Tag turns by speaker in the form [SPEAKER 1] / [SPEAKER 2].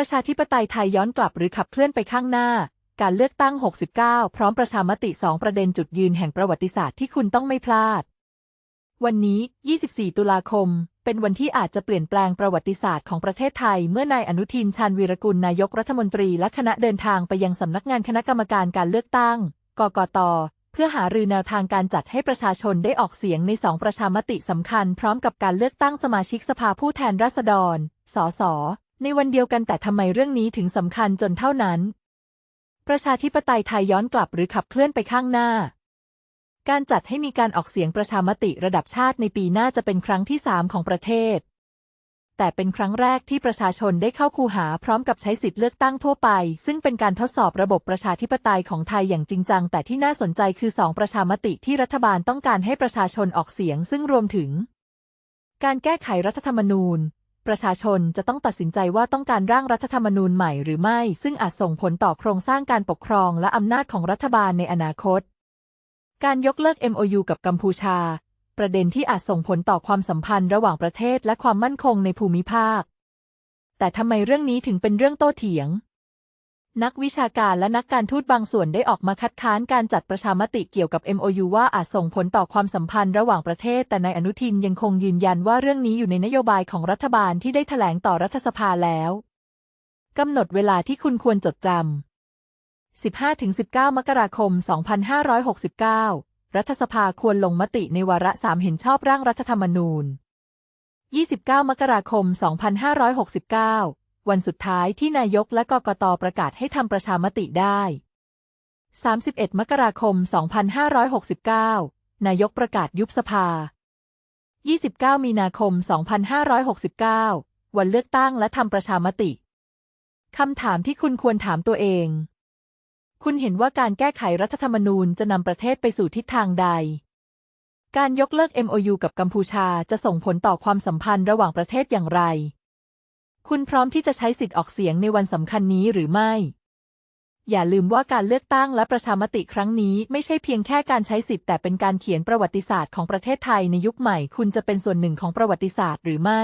[SPEAKER 1] ประชาธิปไตยไทยย้อนกลับหรือขับเคลื่อนไปข้างหน้า การเลือกตั้ง 69 พร้อมประชามติ 2 ประเด็นจุดยืนแห่งประวัติศาสตร์ที่คุณต้องไม่พลาด วันนี้ 24 ตุลาคม เป็นวันที่อาจจะเปลี่ยนแปลงประวัติศาสตร์ของประเทศไทย เมื่อนายอนุทินชาญวีรกุลนายกรัฐมนตรีและคณะเดินทางไปยังสำนักงานคณะกรรมการการเลือกตั้ง กกตเพื่อหารือแนวทางการจัดให้ประชาชนได้ออกเสียงในสองประชามติสำคัญ พร้อมกับการเลือกตั้งสมาชิกสภาผู้แทนราษฎร สส ในวันเดียวกันแต่ทำไมเรื่องนี้ถึงสำคัญจนเท่านั้น ประชาธิปไตยไทยย้อนกลับหรือขับเคลื่อนไปข้างหน้า การจัดให้มีการออกเสียงประชามติระดับชาติในปีหน้าจะเป็นครั้งที่สามของประเทศ แต่เป็นครั้งแรกที่ประชาชนได้เข้าคูหาพร้อมกับใช้สิทธิ์เลือกตั้งทั่วไป ซึ่งเป็นการทดสอบระบบประชาธิปไตยของไทยอย่างจริงจัง แต่ที่น่าสนใจคือสองประชามติที่รัฐบาลต้องการให้ประชาชนออกเสียงซึ่งรวมถึง การแก้ไขรัฐธรรมนูญ ประชาชนจะต้องตัดสินใจว่าต้องการร่างรัฐธรรมนูญใหม่หรือไม่ ซึ่งอาจส่งผลต่อโครงสร้างการปกครองและอำนาจของรัฐบาลในอนาคต การยกเลิก MOU กับกัมพูชา ประเด็นที่อาจส่งผลต่อความสัมพันธ์ระหว่างประเทศและความมั่นคงในภูมิภาค แต่ทำไมเรื่องนี้ถึงเป็นเรื่องโต้เถียง นักวิชาการและนักการทูตบางส่วนได้ออกมาคัดค้านการจัดประชามติเกี่ยวกับ MOU ว่าอาจส่งผลต่อความสัมพันธ์ระหว่างประเทศ แต่นายอนุทินยังคงยืนยันว่าเรื่องนี้อยู่ในนโยบายของรัฐบาลที่ได้แถลงต่อรัฐสภาแล้วกำหนดเวลาที่คุณควรจดจำ 15-19 มกราคม 2569 รัฐสภาควรลงมติในวาระสามเห็นชอบร่างรัฐธรรมนูญ 29 มกราคม 2569 วันสุดท้ายที่นายกและกกตประกาศให้ทำประชามติได้ 31 มกราคม 2569 นายกประกาศยุบสภา 29 มีนาคม 2569 วันเลือกตั้งและทำประชามติ คำถามที่คุณควรถามตัวเอง คุณเห็นว่าการแก้ไขรัฐธรรมนูญจะนำประเทศไปสู่ทิศทางใด การยกเลิก MOU กับกัมพูชาจะส่งผลต่อความสัมพันธ์ระหว่างประเทศอย่างไร คุณพร้อมที่จะใช้สิทธิ์ออกเสียงในวันสำคัญนี้หรือไม่ อย่าลืมว่าการเลือกตั้งและประชามติครั้งนี้ไม่ใช่เพียงแค่การใช้สิทธิ์แต่เป็นการเขียนประวัติศาสตร์ของประเทศไทยในยุคใหม่ คุณจะเป็นส่วนหนึ่งของประวัติศาสตร์หรือไม่